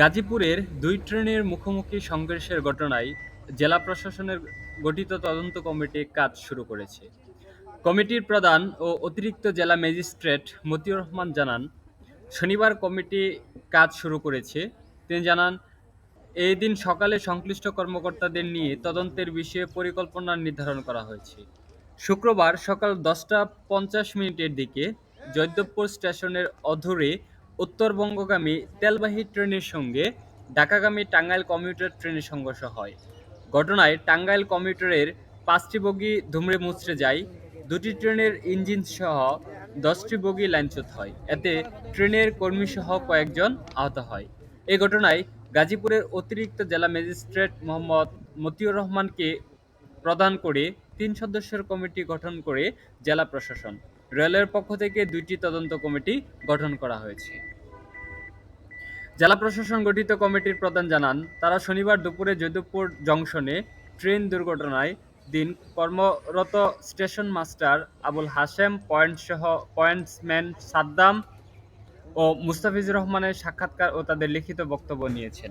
গাজীপুরের দুই ট্রেনের মুখোমুখি সংঘর্ষের ঘটনায় জেলা প্রশাসনের গঠিত তদন্ত কমিটি কাজ শুরু করেছে। কমিটির প্রধান ও অতিরিক্ত জেলা ম্যাজিস্ট্রেট মতিউর রহমান জানান, শনিবার কমিটি কাজ শুরু করেছে। তিনি জানান, এই দিন সকালে সংশ্লিষ্ট কর্মকর্তাদের নিয়ে তদন্তের বিষয়ে পরিকল্পনা নির্ধারণ করা হয়েছে। শুক্রবার সকাল দশটা পঞ্চাশ মিনিটের দিকে জৈদবপুর স্টেশনের অধরে উত্তরবঙ্গগামী তেলবাহী ট্রেনের সঙ্গে ঢাকাগামী টাঙ্গাইল কমিউটার ট্রেনের সংঘর্ষ হয়। ঘটনায় টাঙ্গাইল কমিউটারের পাঁচটি বগি ধুমড়ে মুচড়ে যায়, দুটি ট্রেনের ইঞ্জিন সহ দশটি বগি লাইনচ্যুত হয়। এতে ট্রেনের কর্মীসহ কয়েকজন আহত হয়। এ ঘটনায় গাজীপুরের অতিরিক্ত জেলা ম্যাজিস্ট্রেট মোহাম্মদ মতিউর রহমানকে প্রদান করে তিন সদস্যের কমিটি গঠন করে জেলা প্রশাসন। রেলের পক্ষ থেকে দুইটি তদন্ত কমিটি গঠন করা হয়েছে। জেলা প্রশাসন গঠিত কমিটির প্রধান জানান, তারা শনিবার দুপুরে যদুপুর জংশনে ট্রেন দুর্ঘটনায় দিন কর্মরত স্টেশন মাস্টার আবুল হাশেম, পয়েন্টসহ, পয়েন্টসম্যান সাদ্দাম ও মুস্তাফিজুর রহমানের সাক্ষাৎকার ও তাদের লিখিত বক্তব্য নিয়েছেন।